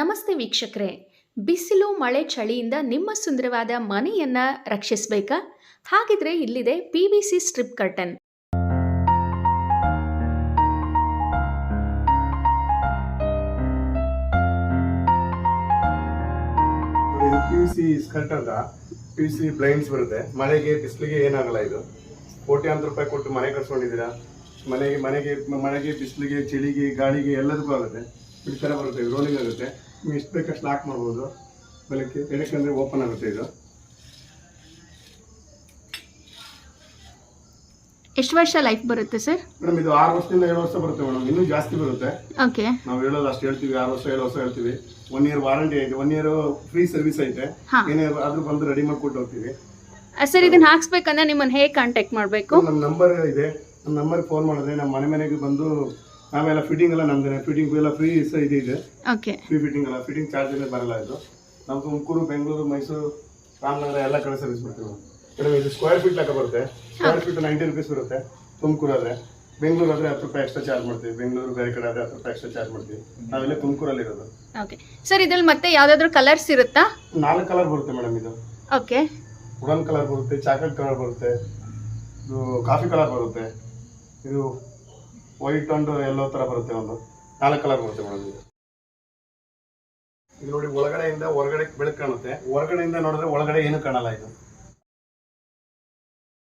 ನಮಸ್ತೆ ವೀಕ್ಷಕರೇ. ಬಿಸಿಲು ಮಳೆ ಚಳಿಯಿಂದ ನಿಮ್ಮ ಸುಂದರವಾದ ಮನೆಯನ್ನ ರಕ್ಷಿಸಬೇಕಾ? ಹಾಗಿದ್ರೆ ಇಲ್ಲಿದೆ P V C strip curtain. P U C P blinds ಬರುತ್ತೆ. ಮಳೆಗೆ, ಬಿಸಿಲಿಗೆ ಏನಾಗಲ್ಲ ಇದು. ಕೋಟ್ಯಾಂತರ ರೂಪಾಯಿ ಕೊಟ್ಟು ಮನೆ ಕಟ್ಸ್ಕೊಂಡಿದ್ದೀರಾ? ಮನೆಗೆ ಮನೆಗೆ ಮಳೆಗೆ ಬಿಸಿಲಿಗೆ, ಚಳಿಗೆ, ಗಾಳಿಗೆ ಎಲ್ಲದಕ್ಕೂ ಆಗುತ್ತೆ. ಥರ ಬರುತ್ತೆ ಇದು ರೋಲಿಂಗ್ ಆಗುತ್ತೆ. ನೀವು ಎಷ್ಟು ಬೇಕಷ್ಟು ಲಾಕ್ ಮಾಡ್ಬೋದು. ಬೆಳಗ್ಗೆ ಬೆಳಕ್ಕೆ ಅಂದರೆ ಓಪನ್ ಆಗುತ್ತೆ ಇದು. ಎಷ್ಟು ವರ್ಷ ಲೈಫ್ ಬರುತ್ತೆ ಸರ್ ಮೇಡಮ್ ಇದು ಆರು ವರ್ಷದಿಂದ ಏಳು ವರ್ಷ ಬರುತ್ತೆ ಮೇಡಮ್ ಇನ್ನೂ ಜಾಸ್ತಿ ಬರುತ್ತೆ. ಓಕೆ ನಾವು ಹೇಳೋದು ಅಷ್ಟು ಹೇಳ್ತೀವಿ ಆರು ವರ್ಷ ಏಳು ವರ್ಷ ಹೇಳ್ತೀವಿ. ಒನ್ ಇಯರ್ ವಾರಂಟಿ ಐತೆ ಒನ್ ಇಯರ್ ಫ್ರೀ ಸರ್ವಿಸ್ ಐತೆ. ಹಾ. ಏನೇ ಆದ್ರೂ ಬಂದು ರೆಡಿ ಮಾಡಿ ಕೊಟ್ಟು ಹೋಗ್ತೀವಿ. ಸರ್ ಇದನ್ನ ಹಾಕ್ಸ್ಬೇಕಂದ್ರೆ ನಿಮ್ಮನ್ನ ಹೇಗೆ ಕಾಂಟ್ಯಾಕ್ಟ್ ಮಾಡಬೇಕು? ನಮ್ಮ ನಂಬರ್ ಇದೆ. ನಮ್ಮ ನಂಬರ್ ಫೋನ್ ಮಾಡಿದ್ರೆ ನಮ್ಮ ಮನೆ ಮನೆಗೆ ಬಂದು ನಾವೆಲ್ಲ ಫಿಟ್ಟಿಂಗ್ ಎಲ್ಲ ನಮ್ದೇ ಫಿಟ್ಟಿಂಗ್ ಎಲ್ಲ ಫ್ರೀ ಇದು ಇದೆ. ಓಕೆ ಫ್ರೀ ಫಿಟ್ಟಿಂಗ್ ಎಲ್ಲ ಫಿಟ್ಟಿಂಗ್ ಚಾರ್ಜ್ ಎಲ್ಲ ಬರಲ್ಲ ಇದು. ನಾವು ತುಮಕೂರು ಬೆಂಗಳೂರು ಮೈಸೂರು ರಾಮನಗರ ಎಲ್ಲ ಕಡೆ ಸರ್ವಿಸ್ ಮಾಡ್ತೀವಿ. ಮೇಡಮ್ ಇದು ಸ್ಕ್ವೇರ್ ಫೀಟ್ ಲೆಕ್ಕ ಬರುತ್ತೆ. ಸ್ಕ್ವೇರ್ ಫೀಟ್ ನೈಂಟಿ ರುಪೀಸ್ ಬರುತ್ತೆ ತುಮಕೂರು ಆದ್ರೆ ಬೆಂಗಳೂರು ಆದರೆ ಹತ್ತು ರೂಪಾಯಿ ಎಕ್ಸ್ಟ್ರಾ ಚಾರ್ಜ್ ಮಾಡ್ತೀವಿ. ಬೆಂಗಳೂರು ಬೇರೆ ಕಡೆ ಆದರೆ ಹತ್ತು ರೂಪಾಯಿ ಎಕ್ಸ್ಟ್ರಾ ಚಾರ್ಜ್ ಮಾಡ್ತೀವಿ. ನಾವೆಲ್ಲ ತುಮಕೂರಲ್ಲಿ ಇರೋದು. ಓಕೆ ಸರ್ ಇದ್ರಲ್ಲಿ ಮತ್ತೆ ಯಾವ್ದಾದ್ರು ಕಲರ್ಸ್ ಇರುತ್ತಾ? ನಾಲ್ಕು ಕಲರ್ ಬರುತ್ತೆ ಮೇಡಮ್ ಇದು. ಓಕೆ ವುಡನ್ ಕಲರ್ ಬರುತ್ತೆ ಚಾಕ್ಲೇಟ್ ಕಲರ್ ಬರುತ್ತೆ. ಇದು ಕಾಫಿ ಕಲರ್ ಬರುತ್ತೆ. ಇದು ವೈಟ್ ಅಂಡ್ ಎಲ್ಲೋ ತರ ಬರುತ್ತೆ ಒಂದು. ನಾಲ್ಕು ಕಲರ್ ಬರುತ್ತೆ ಮೇಡಮ್ ಇದು. ಇದು ನೋಡಿ ಒಳಗಡೆಯಿಂದ ಹೊರಗಡೆ ಬೆಳಕು ಕಾಣುತ್ತೆ. ಹೊರಗಡೆಯಿಂದ ನೋಡಿದ್ರೆ ಒಳಗಡೆ ಏನು ಕಾಣಲ್ಲ ಇದು.